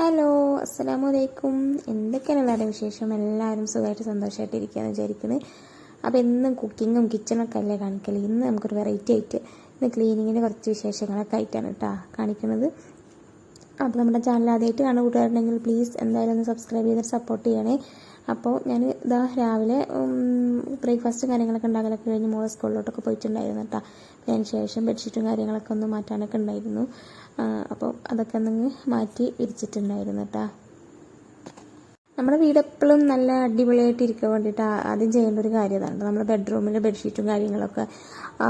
Hello അസ്സലാമു അലൈക്കും എന്തൊക്കെയാണ് എല്ലാവരുടെ വിശേഷം? എല്ലാവരും സുഖമായിട്ട് സന്തോഷമായിട്ട് ഇരിക്കുകയെന്ന് വിചാരിക്കുന്നത് അപ്പോൾ എന്നും കുക്കിങ്ങും കിച്ചണൊക്കെ അല്ലേ കാണിക്കൽ ഇന്ന് നമുക്കൊരു വെറൈറ്റി ആയിട്ട് ഇന്ന് ക്ലീനിങ്ങിന്റെ കുറച്ച് വിശേഷങ്ങളൊക്കെ ആയിട്ടാണ് കേട്ടോ കാണിക്കുന്നത്. അപ്പോൾ നമ്മുടെ ചാനൽ ആദ്യമായിട്ട് കാണുന്ന കൂട്ടുകാരുണ്ടെങ്കിൽ പ്ലീസ് എന്തായാലും ഒന്ന് സബ്സ്ക്രൈബ് ചെയ്തിട്ട് സപ്പോർട്ട് ചെയ്യണേ. അപ്പോൾ ഞാൻ ഇതാ രാവിലെ ബ്രേക്ക്ഫാസ്റ്റും കാര്യങ്ങളൊക്കെ ഉണ്ടാക്കലൊക്കെ കഴിഞ്ഞ് മോളെ സ്കൂളിലോട്ടൊക്കെ പോയിട്ടുണ്ടായിരുന്നു കേട്ടോ. അതിന് ശേഷം ബെഡ്ഷീറ്റും കാര്യങ്ങളൊക്കെ ഒന്ന് മാറ്റാനൊക്കെ ഉണ്ടായിരുന്നു. അപ്പോൾ അതൊക്കെ ഒന്ന് മാറ്റി വിരിച്ചിട്ടുണ്ടായിരുന്നു കേട്ടോ. നമ്മുടെ വീട് എപ്പോഴും നല്ല അടിപൊളിയായിട്ട് ഇരിക്കാൻ വേണ്ടിയിട്ട് ആദ്യം ചെയ്യേണ്ട ഒരു കാര്യം അതാണ്. നമ്മുടെ ബെഡ്റൂമിലെ ബെഡ്ഷീറ്റും കാര്യങ്ങളൊക്കെ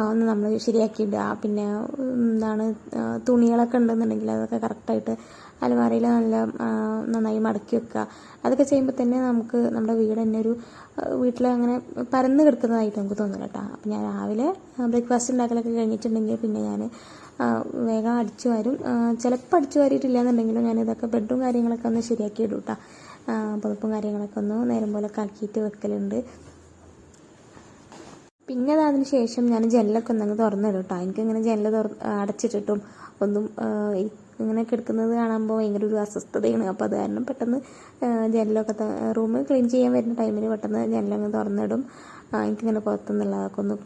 ഒന്ന് നമ്മൾ ശരിയാക്കി ഇടുക പിന്നെ എന്താണ് തുണികളൊക്കെ ഉണ്ടെന്നുണ്ടെങ്കിൽ അതൊക്കെ കറക്റ്റായിട്ട് അലമാരയിൽ നല്ല നന്നായി മടക്കി വെക്കുക. അതൊക്കെ ചെയ്യുമ്പോൾ തന്നെ നമുക്ക് നമ്മുടെ വീട് തന്നെ ഒരു വീട്ടിൽ അങ്ങനെ പരന്ന് കിടക്കുന്നതായിട്ട് നമുക്ക് തോന്നില്ല കേട്ടോ അപ്പം ഞാൻ രാവിലെ ബ്രേക്ക്ഫാസ്റ്റ് ഉണ്ടാക്കലൊക്കെ കഴിഞ്ഞിട്ടുണ്ടെങ്കിൽ പിന്നെ ഞാൻ വേഗം അടിച്ചു വരും. ചിലപ്പോൾ അടിച്ചു വാരിയിട്ടില്ല എന്നുണ്ടെങ്കിലും ഞാൻ ഇതൊക്കെ ബെഡും കാര്യങ്ങളൊക്കെ ഒന്ന് ശരിയാക്കി ഇടും കേട്ടോ പുതപ്പും കാര്യങ്ങളൊക്കെ ഒന്ന് നേരം പോലെ ആക്കിയിട്ട് വെക്കലുണ്ട്. പിന്നെ അതിന് ശേഷം ഞാൻ ജനലൊക്കെ ഒന്നങ്ങ് തുറന്നിടും കേട്ടോ എനിക്കിങ്ങനെ ജനൽ തുറ അടച്ചിട്ടിട്ടും ഒന്നും ഇങ്ങനെ കിടക്കുന്നത് കാണുമ്പോൾ ഭയങ്കര ഒരു അസ്വസ്ഥതയാണ്. അപ്പോൾ അത് കാരണം പെട്ടെന്ന് ജനലൊക്കെ റൂം ക്ലീൻ ചെയ്യാൻ വരുന്ന ടൈമിൽ പെട്ടെന്ന് ജനലങ്ങ് തുറന്നിടും. എനിക്കിങ്ങനെ പുറത്തുനിന്നുള്ളതൊക്കെ ഒന്ന്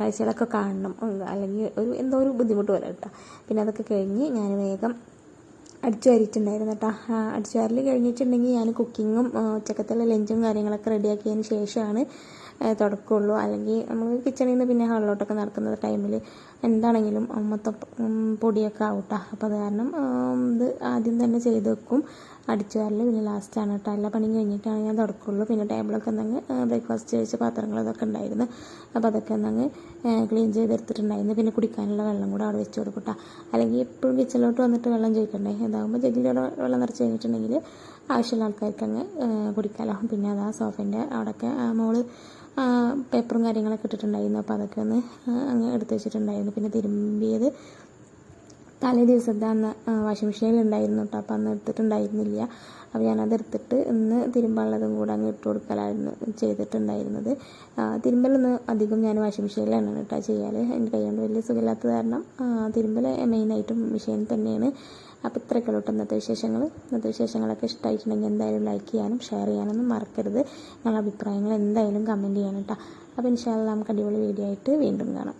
കാഴ്ചകളൊക്കെ കാണണം. അല്ലെങ്കിൽ ഒരു എന്തോ ഒരു ബുദ്ധിമുട്ട് പോലെ കേട്ടോ പിന്നെ അതൊക്കെ കഴിഞ്ഞ് ഞാൻ വേഗം അടിച്ചു വാരിയിട്ടുണ്ടായിരുന്നു കേട്ടോ അടിച്ചു വാരൽ കഴിഞ്ഞിട്ടുണ്ടെങ്കിൽ ഞാൻ കുക്കിങ്ങും ഉച്ചക്കത്തുള്ള ലഞ്ചും കാര്യങ്ങളൊക്കെ റെഡിയാക്കിയതിന് ശേഷമാണ് തുടക്കമുള്ളൂ അല്ലെങ്കിൽ നമ്മൾ കിച്ചണിൽ നിന്ന് പിന്നെ ഹാളിലോട്ടൊക്കെ നടക്കുന്ന ടൈമിൽ എന്താണെങ്കിലും മൊത്തം പൊടിയൊക്കെ ആവട്ടെ. അപ്പോൾ അത് കാരണം ഇത് ആദ്യം തന്നെ ചെയ്ത് വെക്കും. അടിച്ചു വരൽ പിന്നെ ലാസ്റ്റാണ് കേട്ടോ എല്ലാ പണിയും കഴിഞ്ഞിട്ടാണ് ഞാൻ തുടക്കുള്ളൂ. പിന്നെ ടേബിളൊക്കെ എന്നങ്ങ് ബ്രേക്ക്ഫാസ്റ്റ് കഴിച്ച പാത്രങ്ങൾ അതൊക്കെ ഉണ്ടായിരുന്നു. അപ്പോൾ അതൊക്കെ എന്നങ്ങ് ക്ലീൻ ചെയ്തെടുത്തിട്ടുണ്ടായിരുന്നു. പിന്നെ കുടിക്കാനുള്ള വെള്ളം കൂടെ അവിടെ വെച്ച് കൊടുക്കട്ടോ അല്ലെങ്കിൽ എപ്പോഴും കിച്ചണിലോട്ട് വന്നിട്ട് വെള്ളം ചോദിക്കണ്ടേ? ഇതാകുമ്പോൾ ജഗ്ഗിലൂടെ വെള്ളം നിറച്ച് കഴിഞ്ഞിട്ടുണ്ടെങ്കിൽ ആവശ്യമുള്ള ആൾക്കാർക്ക് അങ്ങ് കുടിക്കാമല്ലോ പിന്നെ അതാ സോഫേന്റെ അവിടെയൊക്കെ മോൾ പേപ്പറും കാര്യങ്ങളൊക്കെ ഇട്ടിട്ടുണ്ടായിരുന്നു. അപ്പോൾ അതൊക്കെ ഒന്ന് അങ്ങ് എടുത്ത് വെച്ചിട്ടുണ്ടായിരുന്നു. പിന്നെ തിരുമ്പിയത് തലേ ദിവസത്തെ അന്ന് വാഷിംഗ് മെഷീനിൽ ഉണ്ടായിരുന്നു കേട്ടോ അപ്പോൾ അന്ന് എടുത്തിട്ടുണ്ടായിരുന്നില്ല. അപ്പോൾ ഞാനത് എടുത്തിട്ട് ഇന്ന് തിരുമ്പാനുള്ളതും കൂടെ അങ്ങ് ഇട്ട് കൊടുക്കലായിരുന്നു ചെയ്തിട്ടുണ്ടായിരുന്നത്. തിരുമ്പലൊന്ന് അധികം ഞാൻ വാഷിംഗ് മെഷീനിലാണ് കേട്ടോ ചെയ്യാൽ എന്റെ കൈ കൊണ്ട് വലിയ സുഖമില്ലാത്ത കാരണം തിരുമ്പൽ മെയിനായിട്ടും മെഷീൻ തന്നെയാണ്. അപ്പോൾ ഇത്രയൊക്കെ ഉള്ളൂ ഇന്നത്തെ വിശേഷങ്ങൾ ഇന്നത്തെ വിശേഷങ്ങളൊക്കെ ഇഷ്ടമായിട്ടുണ്ടെങ്കിൽ എന്തായാലും ലൈക്ക് ചെയ്യാനും ഷെയർ ചെയ്യാനൊന്നും മറക്കരുത്. നിങ്ങളുടെ അഭിപ്രായങ്ങൾ എന്തായാലും കമന്റ് ചെയ്യണം കേട്ടോ അപ്പോൾ ഇൻഷാല്ല നമുക്ക് അടിപൊളി വീഡിയോ ആയിട്ട് വീണ്ടും കാണാം.